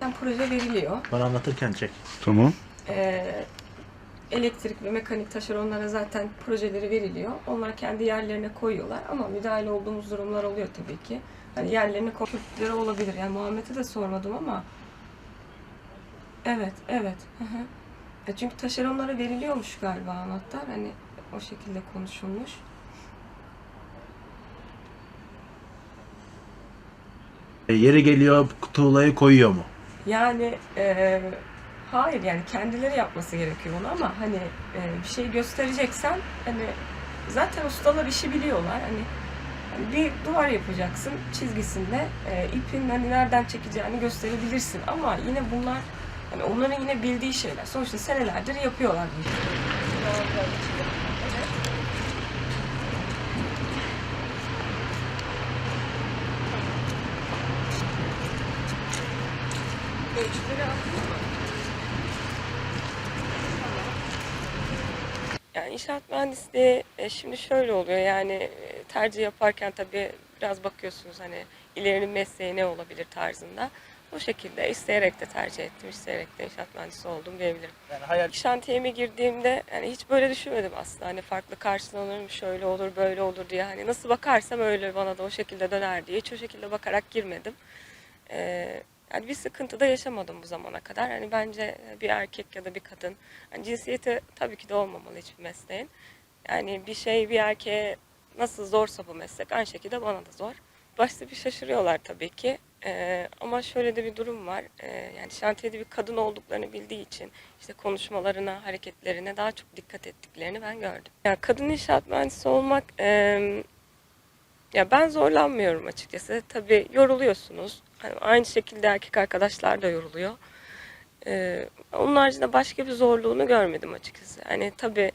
Yani proje veriliyor. Bana anlatırken çek. Tamam. Ee, elektrik ve mekanik taşeronlara zaten projeleri veriliyor. Onlar kendi yerlerine koyuyorlar ama müdahale olduğumuz durumlar oluyor tabii ki. Hani yerlerine koydukları olabilir. Yani Muhammed'e de sormadım ama evet, evet. Hı hı. E çünkü taşeronlara veriliyormuş galiba anahtar. Hani o şekilde konuşulmuş. E, yeri geliyor tuğlayı koyuyor mu? Yani e, hayır yani kendileri yapması gerekiyor onu ama hani e, bir şey göstereceksen hani zaten ustalar işi biliyorlar hani, hani bir duvar yapacaksın çizgisinde e, ipin hani nereden çekeceğini gösterebilirsin ama yine bunlar hani onların yine bildiği şeyler. Sonuçta senelerdir yapıyorlar bu işi. Yani inşaat mühendisliği e, şimdi şöyle oluyor yani e, tercih yaparken tabii biraz bakıyorsunuz hani ilerinin mesleği ne olabilir tarzında. O şekilde isteyerek de tercih ettim, isteyerek de inşaat mühendisi oldum diyebilirim. Yani hayal Şantiyeme girdiğimde hani hiç böyle düşünmedim aslında. Hani farklı karşılanırım, şöyle olur, böyle olur diye. Hani nasıl bakarsam öyle bana da o şekilde döner diye. Hiç o şekilde bakarak girmedim. Ee, yani bir sıkıntı da yaşamadım bu zamana kadar. Hani bence bir erkek ya da bir kadın, hani cinsiyeti tabii ki de olmamalı hiçbir mesleğin. Yani bir şey bir erkeğe nasıl zorsa bu meslek aynı şekilde bana da zor. Başta bir şaşırıyorlar tabii ki. Ee, ama şöyle de bir durum var. Ee, yani şantiyede bir kadın olduklarını bildiği için işte konuşmalarına, hareketlerine daha çok dikkat ettiklerini ben gördüm. Ya kadın inşaat mühendisi olmak em, ya ben zorlanmıyorum açıkçası. Tabii yoruluyorsunuz. Hani aynı şekilde erkek arkadaşlar da yoruluyor. Ee, onun haricinde başka bir zorluğunu görmedim açıkçası. Hani tabii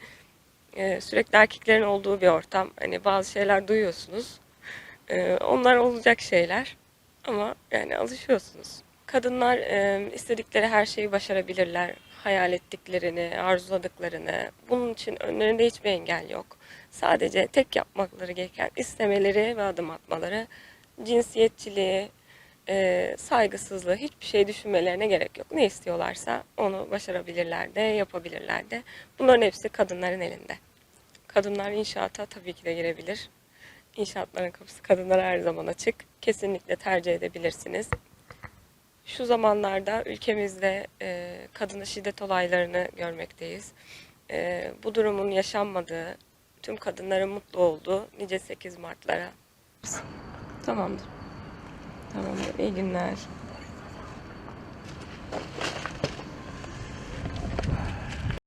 e, sürekli erkeklerin olduğu bir ortam. Hani bazı şeyler duyuyorsunuz. Ee, onlar olacak şeyler. Ama yani alışıyorsunuz. Kadınlar e, istedikleri her şeyi başarabilirler. Hayal ettiklerini, arzuladıklarını. Bunun için önlerinde hiçbir engel yok. Sadece tek yapmakları gereken istemeleri ve adım atmaları. Cinsiyetçiliği, e, saygısızlığı hiçbir şey düşünmelerine gerek yok. Ne istiyorlarsa onu başarabilirler de, yapabilirler de. Bunların hepsi kadınların elinde. Kadınlar inşaata tabii ki de girebilir. İnşaatların kapısı kadınlara her zaman açık. Kesinlikle tercih edebilirsiniz. Şu zamanlarda ülkemizde e, kadına şiddet olaylarını görmekteyiz. E, bu durumun yaşanmadığı, tüm kadınların mutlu olduğu nice 8 Mart'lara. Tamamdır. Tamamdır. İyi günler.